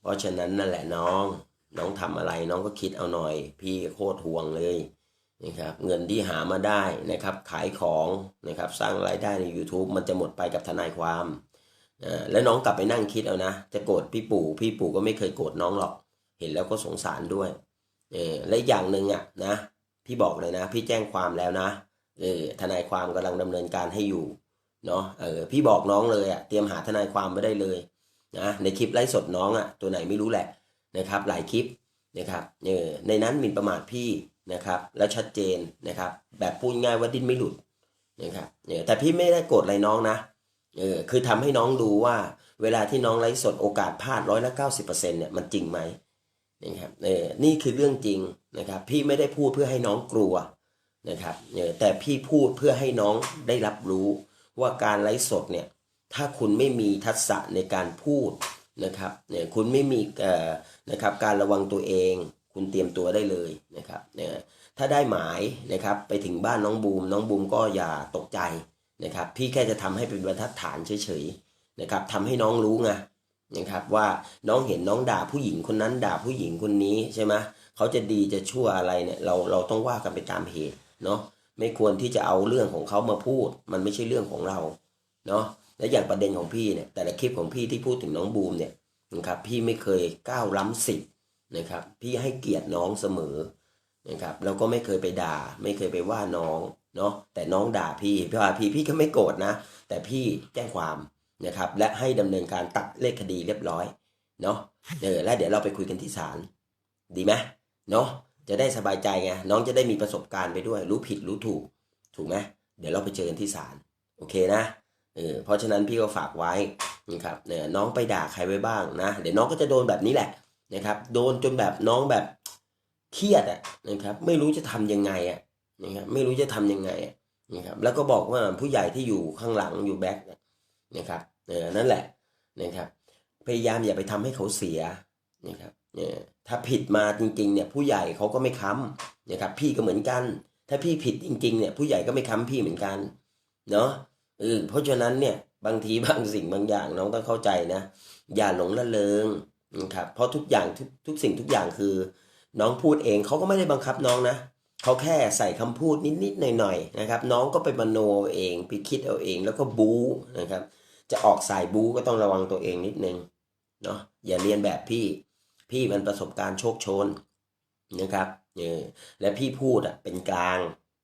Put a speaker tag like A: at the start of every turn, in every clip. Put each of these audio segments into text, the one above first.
A: เพราะฉะนั้นนั่นแหละน้อง น้องทำอะไรน้องก็คิดเอาหน่อย พี่โคตรห่วงเลยนะครับเงินที่หามาได้นะครับขายของนะครับสร้างรายได้ใน YouTube มันจะหมดไปกับทนายความอ่าแล้วน้องกลับไปนั่งคิดเอานะ จะโกรธพี่ปู่พี่ปู่ก็ไม่เคยโกรธน้องหรอก เห็นแล้วก็สงสารด้วยเออและอีกอย่างหนึ่งอะนะพี่บอกเลยนะ พี่แจ้งความแล้วนะเออทนายความกำลังดำเนินการให้อยู่เนาะเออพี่บอกน้องเลยอะเตรียมหาทนายความไว้ได้เลย นะในคลิปไลฟ์สดน้องอะตัวไหนไม่รู้แหละนะครับ หลายคลิปนะครับเออในนั้นมินประมาทพี่นะครับแล้วชัดเจนนะครับ แบบพูดง่ายว่าดิ้นไม่หลุดนะครับเออแต่พี่ไม่ได้โกรธอะไรน้องนะเออคือทำให้น้องดูว่า เวลาที่น้องไลฟ์สดโอกาสพลาดร้อยละเก้าสิบเปอร์เซ็นต์เนี่ยมันจริงไหมนะครับเออนี่คือเรื่องจริงนะครับ พี่ไม่ได้พูดเพื่อให้น้องกลัวนะครับเออแต่พี่พูดเพื่อให้น้องได้รับรู้ว่าการไลฟ์สดเนี่ย ถ้าคุณไม่มีทักษะในการพูดนะครับเนี่ยคุณไม่มีเอ่อนะครับการระวังตัวเอง คุณเตรียมตัวได้เลยนะครับเนี่ยถ้าได้หมายนะครับไปถึงบ้านน้องบูม น้องบูมก็อย่าตกใจนะครับ พี่แค่จะทำให้เป็นบรรทัดฐานเฉยๆนะครับทำให้น้องรู้ไงนะครับว่าน้องเห็นน้องด่าผู้หญิงคนนั้นด่าผู้หญิงคนนี้ใช่ไหมเขาจะดีจะชั่วอะไรเนี่ยเราเราต้องว่ากันไปตามเหตุเนาะไม่ควรที่จะเอาเรื่องของเขามาพูด มันไม่ใช่เรื่องของเราเนาะ และอย่างประเด็นของพี่เนี่ยแต่ละคลิปของพี่ที่พูดถึงน้องบูมเนี่ยนะครับพี่ไม่เคยก้าวล้ำสิทธิ์นะครับพี่ให้เกียรติน้องเสมอนะครับแล้วก็ไม่เคยไปด่า ไม่เคยไปว่าน้องเนาะแต่น้องด่าพี่พี่ว่าพี่พี่ก็ไม่โกรธนะ แต่พี่แจ้งความนะครับและให้ดำเนินการตัดเลขคดีเรียบร้อยเนาะเออแล้วเดี๋ยวเราไปคุยกันที่ศาลดีไหมเนาะจะได้สบายใจไงน้องจะได้มีประสบการณ์ไปด้วย รู้ผิดรู้ถูก ถูกไหมเดี๋ยวเราไปเจอกันที่ศาลโอเคนะ เออเพราะฉะนั้นพี่ก็ฝากไว้นะครับเนี่ยน้องไปด่าใครไว้บ้างนะเดี๋ยวน้องก็จะโดนแบบนี้แหละนะครับ โดนจนแบบน้องแบบเครียดอะนะครับ ไม่รู้จะทำยังไงอะนะครับไม่รู้จะทำยังไงอะนะครับ แล้วก็บอกว่าผู้ใหญ่ที่อยู่ข้างหลังอยู่แบ็คนะครับเออนั่นแหละนะครับ พยายามอย่าไปทำให้เขาเสียนะครับเนี่ยถ้าผิดมาจริงๆเนี่ยผู้ใหญ่เขาก็ไม่ค้ำนะครับ พี่ก็เหมือนกัน ถ้าพี่ผิดจริง ๆเนี่ยผู้ใหญ่ก็ไม่ค้ำพี่เหมือนกันเนาะ เออเพราะฉะนั้นเนี่ยบางทีบางสิ่งบางอย่างน้องต้องเข้าใจนะ อย่าหลงละเลงนะครับเพราะทุกอย่างทุกทุกสิ่งทุกอย่างคือ น้องพูดเองเขาก็ไม่ได้บังคับน้องนะเขาแค่ใส่คำพูดนิดๆหน่อยๆนะครับ น้องก็ไปมโนเองไปคิดเอาเองแล้วก็บู๊นะครับ จะออกสายบู๊ก็ต้องระวังตัวเองนิดนึงเนาะอย่าเรียนแบบพี่ พี่มันประสบการณ์โชคโชนนะครับเออและพี่พูดอะเป็นกลาง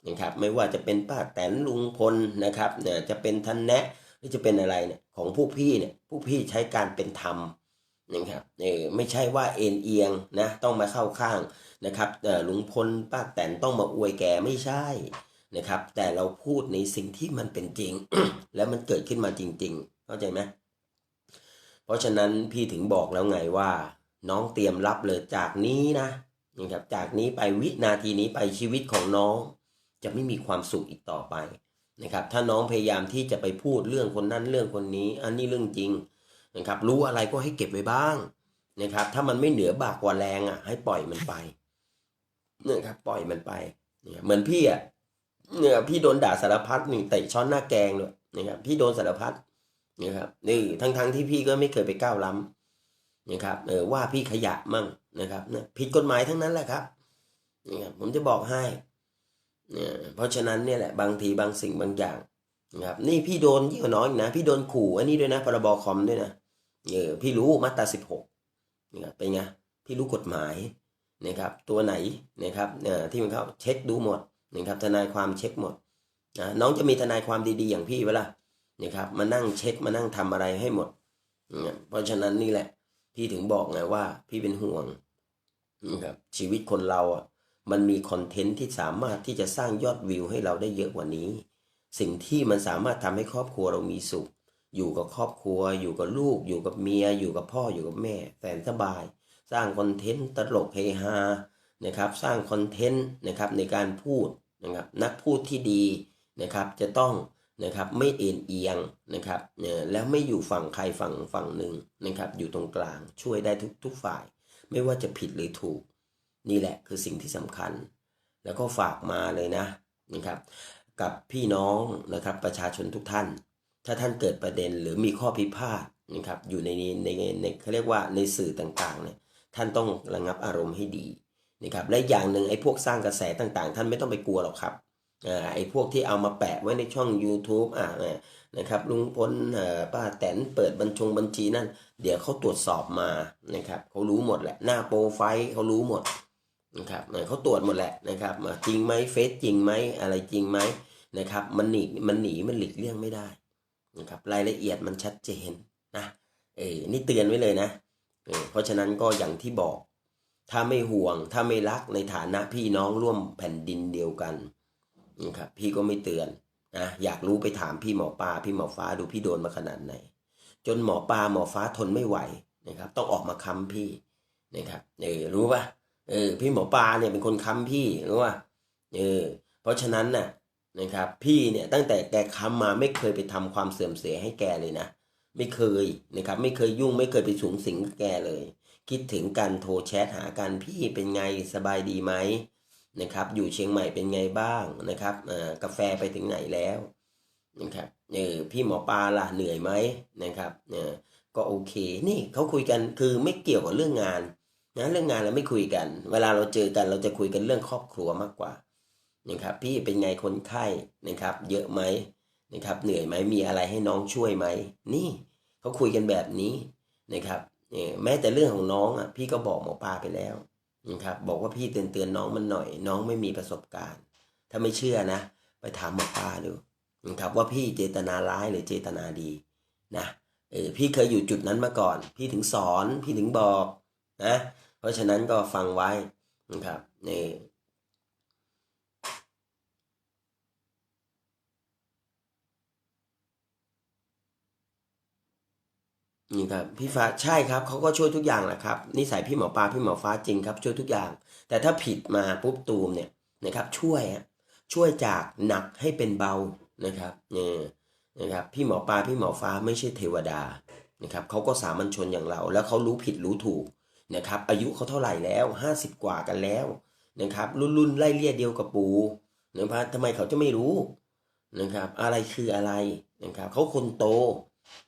A: นะครับไม่ว่าจะเป็นป้าแตนลุงพลนะครับเนี่ยจะเป็นทันแนะหรือจะเป็นอะไรเนี่ยของผู้พี่เนี่ยผู้พี่ใช้การเป็นธรรมนะครับเออไม่ใช่ว่าเอ็นเอียงนะต้องมาเข้าข้างนะครับเออลุงพลป้าแตนต้องมาอวยแกไม่ใช่นะครับ แต่เราพูดในสิ่งที่มันเป็นจริง แล้วมันเกิดขึ้นมาจริง ๆ เข้าใจไหมเพราะฉะนั้นพี่ถึงบอกแล้วไงว่า น้องเตรียมรับเลยจากนี้นะนะครับจากนี้ไปวินาทีนี้ไปชีวิตของน้อง จะไม่มีความสุขอีกต่อไปนะครับ ถ้าน้องพยายามที่จะไปพูดเรื่องคนนั้นเรื่องคนนี้ อันนี้เรื่องจริงนะครับ รู้อะไรก็ให้เก็บไว้บ้างนะครับ ถ้ามันไม่เหนือบากกว่าแรงอะ ให้ปล่อยมันไปนะครับ ปล่อยมันไปเนี่ยเหมือนพี่อะเนี่ยพี่โดนด่าสารพัดนี่เตะช้อนหน้าแกงเลยนะครับ พี่โดนสารพัดนะครับนี่ทั้งทั้งๆที่พี่ก็ไม่เคยไปก้าวล้ำนะครับเออว่าพี่ขยะมั่งนะครับเนี่ยผิดกฎหมายทั้งนั้นแหละครับนี่ครับผมจะบอกให้ เพราะฉะนั้นเนี่ยแหละบางทีบางสิ่งบางอย่างนะครับนี่พี่โดนยิ่งกว่าน้อยนะพี่โดนขู่อันนี้ด้วยนะพรบคอมด้วยนะเออพี่รู้มาตราสิบหกนะครับเป็นไงพี่รู้กฎหมายนะครับ ตัวไหนนะครับเอ่อที่มันเข้าเช็คดูหมดนะครับทนายความเช็คหมดนะน้องจะมีทนายความดีๆ อย่างพี่เวลานะครับมานั่งเช็คมานั่งทำอะไรให้หมดเนี่ยเพราะฉะนั้นนี่แหละ พี่ถึงบอกไงว่า พี่เป็นห่วงนะครับชีวิตคนเราอะ มันมีคอนเทนต์ที่สามารถที่จะสร้างยอดวิวให้เราได้เยอะกว่านี้ สิ่งที่มันสามารถทำให้ครอบครัวเรามีสุข อยู่กับครอบครัว อยู่กับลูก อยู่กับเมีย อยู่กับพ่ออยู่กับแม่แสนสบาย สร้างคอนเทนต์ตลกเฮฮานะครับ สร้างคอนเทนต์นะครับในการพูดนะครับนักพูดที่ดีนะครับจะต้องนะครับไม่เอ็นเอียงนะครับเนี่ยแล้วไม่อยู่ฝั่งใครฝั่งฝั่งหนึ่งนะครับอยู่ตรงกลางช่วยได้ทุกทุกฝ่าย ไม่ว่าจะผิดหรือถูก นี่แหละคือสิ่งที่สำคัญ แล้วก็ฝากมาเลยนะนะครับ กับพี่น้องนะครับประชาชนทุกท่าน ถ้าท่านเกิดประเด็นหรือมีข้อพิพาทนะครับอยู่ในในในเขาเรียกว่าในสื่อต่างๆเนี่ยท่านต้องระงับอารมณ์ให้ดีนะครับและอย่างหนึ่งไอ้พวกสร้างกระแสต่างๆ ท่านไม่ต้องไปกลัวหรอกครับไอ้พวกที่เอามาแปะไว้ในช่อง YouTube อ่าเนะครับลุงพลป้าแตนเปิดบัญชงบัญชีนั่น เดี๋ยวเขาตรวจสอบมานะครับเขารู้หมดแหละ หน้าโปรไฟล์เขารู้หมด นะครับเขาตรวจหมดแหละนะครับจริงไหมเฟซจริงไหมอะไรจริงไหมนะครับมันหนีมันหนีมันหลีกเลี่ยงไม่ได้นะครับรายละเอียดมันชัดเจนนะเออนี่เตือนไว้เลยนะเออเพราะฉะนั้นก็อย่างที่บอก ถ้าไม่ห่วงถ้าไม่รักในฐานะพี่น้องร่วมแผ่นดินเดียวกันนะครับพี่ก็ไม่เตือนนะอยากรู้ไปถามพี่หมอปลาพี่หมอฟ้าดูพี่โดนมาขนาดไหน จนหมอปลาหมอฟ้าทนไม่ไหวนะครับ ต้องออกมาค้ำพี่นะครับเออรู้ป่ะ เออพี่หมอปลาเนี่ยเป็นคนค้ำพี่รู้ป่ะเออเพราะฉะนั้นน่ะนะครับพี่เนี่ยตั้งแต่แกค้ำมาไม่เคยไปทำความเสื่อมเสียให้แกเลยนะไม่เคยนะครับไม่เคยยุ่งไม่เคยไปสูงสิงกับแกเลย คิดถึงกันโทรแชทหากันพี่เป็นไงสบายดีไหมนะครับอยู่เชียงใหม่เป็นไงบ้างนะครับกาแฟไปถึงไหนแล้วนะครับเออพี่หมอปลาล่ะเหนื่อยไหมนะครับเออก็โอเคนี่เขาคุยกันคือไม่เกี่ยวกับเรื่องงาน นะเรื่องงานเราไม่คุยกัน เวลาเราเจอกันเราจะคุยกันเรื่องครอบครัวมากกว่านะครับพี่เป็นไงคนไข้นะครับ เยอะไหมนะครับเหนื่อยไหมมีอะไรให้น้องช่วยไหมนี่เขาคุยกันแบบนี้นะครับแม้แต่เรื่องของน้องอะพี่ก็บอกหมอปลาไปแล้วนะครับบอกว่าพี่เตือนเตือนน้องมันหน่อย น้องไม่มีประสบการณ์ ถ้าไม่เชื่อนะ ไปถามหมอปลาดูนะครับว่าพี่เจตนาร้ายหรือเจตนาดีนะเออพี่เคยอยู่จุดนั้นมาก่อน พี่ถึงสอนพี่ถึงบอกนะ ราะฉะนั้นก็ฟังไว้นะครับนี่นี่ครับพี่ฟ้าใช่ครับเขาก็ช่วยทุกอย่างแหละครับนิสัยพี่หมอปลาพี่หมอฟ้าจริงครับช่วยทุกอย่าง แต่ถ้าผิดมาปุ๊บตูมเนี่ยนะครับช่วยช่วยจากหนักให้เป็นเบานะครับนี่นะครับพี่หมอปลาพี่หมอฟ้าไม่ใช่เทวดานะครับเขาก็สามัญชนอย่างเรา แล้วเขารู้ผิดรู้ถูก นะครับอายุเขาเท่าไหร่แล้วห้าสิบกว่ากันแล้วนะครับรุ่นรุ่นไล่เลี่ยเดียวกับปู่นะครับทำไมเขาจะไม่รู้นะครับ อะไรคืออะไรนะครับเขาคนโต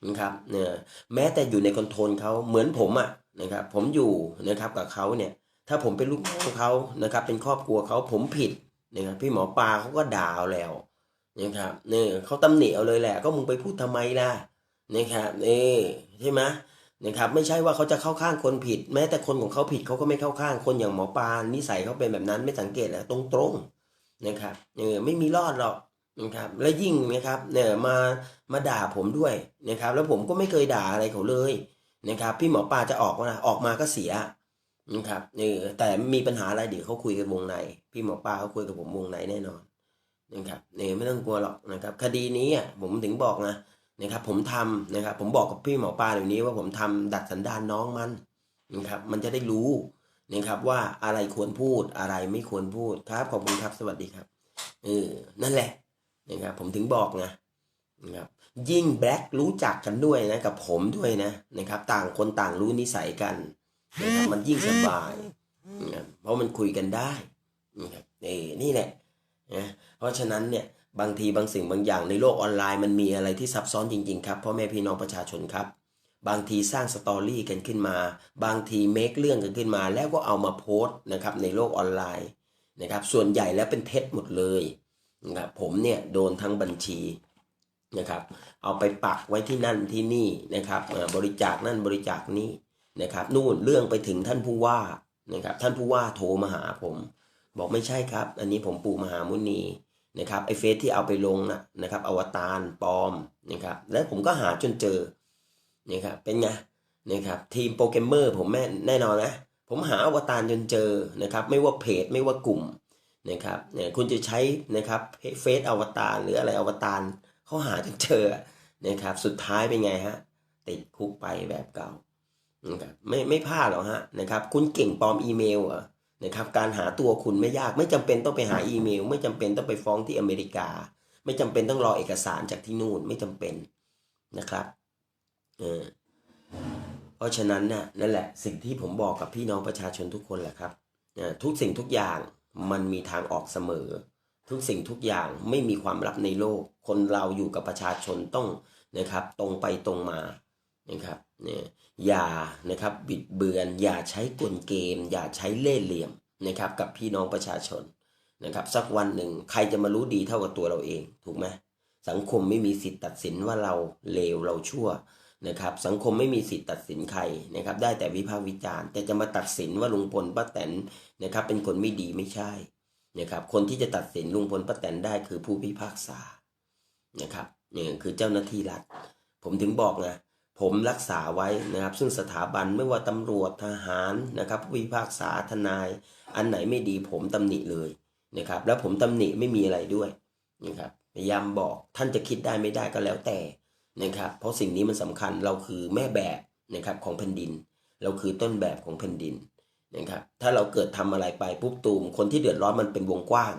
A: นะครับเนี่ยแม้แต่อยู่ในคอนโทรลเขาเหมือนผมอะนะครับ ผมอยู่นะครับกับเขาเนี่ย ถ้าผมเป็นลูกน้องเขานะครับ เป็นครอบครัวเขาผมผิดนะครับพี่หมอปลาเขาก็ด่าเอาแล้วนะครับเนี่ยเขาตำหนิเอาเลยแหละ ก็มึงไปพูดทำไมล่ะนะครับเออใช่ไหม นะครับไม่ใช่ว่าเขาจะเข้าข้างคนผิด แม้แต่คนของเขาผิดเขาก็ไม่เข้าข้างคนอย่างหมอปานนิสัยเขาเป็นแบบนั้นไม่สังเกตแหละตรงๆนะครับเออไม่มีรอดหรอกนะครับและยิ่งนะครับเนี่ยมามาด่าผมด้วยนะครับ แล้วผมก็ไม่เคยด่าอะไรเขาเลยนะครับ พี่หมอปลาจะออกมาออกมาก็เสียนะครับเออแต่มีปัญหาอะไรเดี๋ยวเขาคุยกันวงใน พี่หมอปลาเขาคุยกับผมวงในแน่นอนนะครับเนี่ยไม่ต้องกลัวหรอกนะครับ คดีนี้ผมถึงบอกนะ นะครับ ผมทำนะครับ ผมบอกกับพี่หมอปลาเดี๋ยวนี้ว่าผมทำดัดสันดานน้องมันนะครับ มันจะได้รู้นะครับว่าอะไรควรพูดอะไรไม่ควรพูดครับขอบคุณครับสวัสดีครับเออนั่นแหละนะครับ ผมถึงบอกนะนะครับยิ่งแบล็ครู้จักกันด้วยนะกับผมด้วยนะนะครับ ต่างคนต่างรู้นิสัยกันนะครับมันยิ่งสบายนะครับเพราะมันคุยกันได้นะครับนี่นี่แหละนะเพราะฉะนั้นเนี่ย บางทีบางสิ่งบางอย่างในโลกออนไลน์มันมีอะไรที่ซับซ้อนจริงๆครับพ่อแม่พี่น้องประชาชนครับ บางทีสร้างสตอรี่กันขึ้นมา บางทีเมคเรื่องกันขึ้นมา แล้วก็เอามาโพสต์นะครับในโลกออนไลน์นะครับ ส่วนใหญ่แล้วเป็นเท็จหมดเลยนะครับผมเนี่ยโดนทั้งบัญชีนะครับ เอาไปปักไว้ที่นั่นที่นี่นะครับบริจาคนั่นบริจาคนี้นะครับ นู่นเรื่องไปถึงท่านผู้ว่านะครับ ท่านผู้ว่าโทรมาหาผม บอกไม่ใช่ครับ อันนี้ผมปู่มหามุนี นะครับไอเฟซที่เอาไปลงนะนะครับอวตารปลอมนะครับแล้วผมก็หาจนเจอนะครับเป็นไงนะครับทีมโปรแกรมเมอร์ผมแม่แน่นอนนะผมหาอวตารจนเจอนะครับไม่ว่าเพจไม่ว่ากลุ่มนะครับเนี่ยคุณจะใช้นะครับเฟซอวตารหรืออะไรอวตารเขาหาจนเจอนะครับสุดท้ายเป็นไงฮะติดคุกไปแบบเก่านะครับไม่ไม่พลาดหรอกฮะนะครับคุณเก่งปลอมอีเมลเหรอ นะครับการหาตัวคุณไม่ยากไม่จำเป็นต้องไปหาอีเมล ไม่จำเป็นต้องไปฟ้องที่อเมริกา ไม่จำเป็นต้องรอเอกสารจากที่นู่นไม่จำเป็นนะครับเออเพราะฉะนั้นน่ะนั่นแหละสิ่งที่ผมบอกกับพี่น้องประชาชนทุกคนแหละครับเอ่อทุกสิ่งทุกอย่างมันมีทางออกเสมอ ทุกสิ่งทุกอย่างไม่มีความลับในโลก คนเราอยู่กับประชาชนต้องนะครับ ตรงไปตรงมา นะครับเนี่ยอย่านะครับบิดเบือน อย่าใช้กลเกม อย่าใช้เล่ห์เหลี่ยมนะครับกับพี่น้องประชาชนนะครับสักวันหนึ่งใครจะมารู้ดีเท่ากับตัวเราเองถูกไหมสังคมไม่มีสิทธิ์ตัดสินว่าเราเลวเราชั่วนะครับสังคมไม่มีสิทธิ์ตัดสินใครนะครับได้แต่วิพากษ์วิจารณ์ แต่จะมาตัดสินว่าลุงพลป้าแตนนะครับเป็นคนไม่ดีไม่ใช่นะครับคนที่จะตัดสินลุงพลป้าแตนได้คือผู้พิพากษานะครับเนี่ยคือเจ้าหน้าที่รัฐ ผมถึงบอกไง ผมรักษาไว้นะครับ ซึ่งสถาบันไม่ว่าตำรวจทหารนะครับผู้พิพากษาทนาย อันไหนไม่ดีผมตำหนิเลยนะครับ แล้วผมตำหนิไม่มีอะไรด้วยนะครับพยายามบอกท่านจะคิดได้ไม่ได้ก็แล้วแต่นะครับ เพราะสิ่งนี้มันสำคัญเราคือแม่แบบนะครับของแผ่นดิน เราคือต้นแบบของแผ่นดินนะครับ ถ้าเราเกิดทำอะไรไปปุ๊บตูมคนที่เดือดร้อนมันเป็นวงกว้าง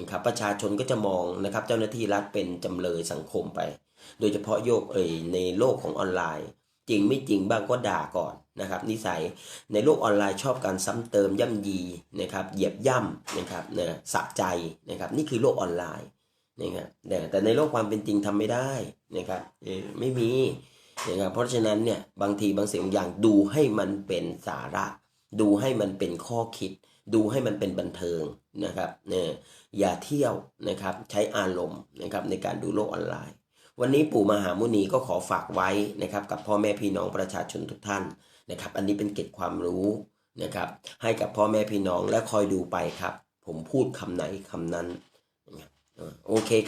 A: นะครับประชาชนก็จะมองนะครับ เจ้าหน้าที่รัฐเป็นจำเลยสังคมไป โดยเฉพาะโยกเอยในโลกของออนไลน์ จริงไม่จริงบ้างก็ด่าก่อนนะครับ นิสัยในโลกออนไลน์ชอบการซ้ำเติมย่ำยีนะครับ เหยียบย่ำนะครับเนี่ยสะใจนะครับ นี่คือโลกออนไลน์นะครับแต่แต่ในโลกความเป็นจริงทำไม่ได้นะครับไม่มีนะครับเพราะฉะนั้นเนี่ยบางทีบางสิ่งบางอย่างดูให้มันเป็นสาระ ดูให้มันเป็นข้อคิด ดูให้มันเป็นบันเทิงนะครับเนี่ยอย่าเที่ยวนะครับใช้อารมณ์นะครับในการดูโลกออนไลน์ วันนี้ปู่มหามุนีก็ขอฝากไว้นะครับกับพ่อแม่พี่น้องประชาชนทุกท่านนะครับ อันนี้เป็นเกร็ดความรู้นะครับ ให้กับพ่อแม่พี่น้องและคอยดูไปครับ ผมพูดคำไหนคำนั้น โอเคครับ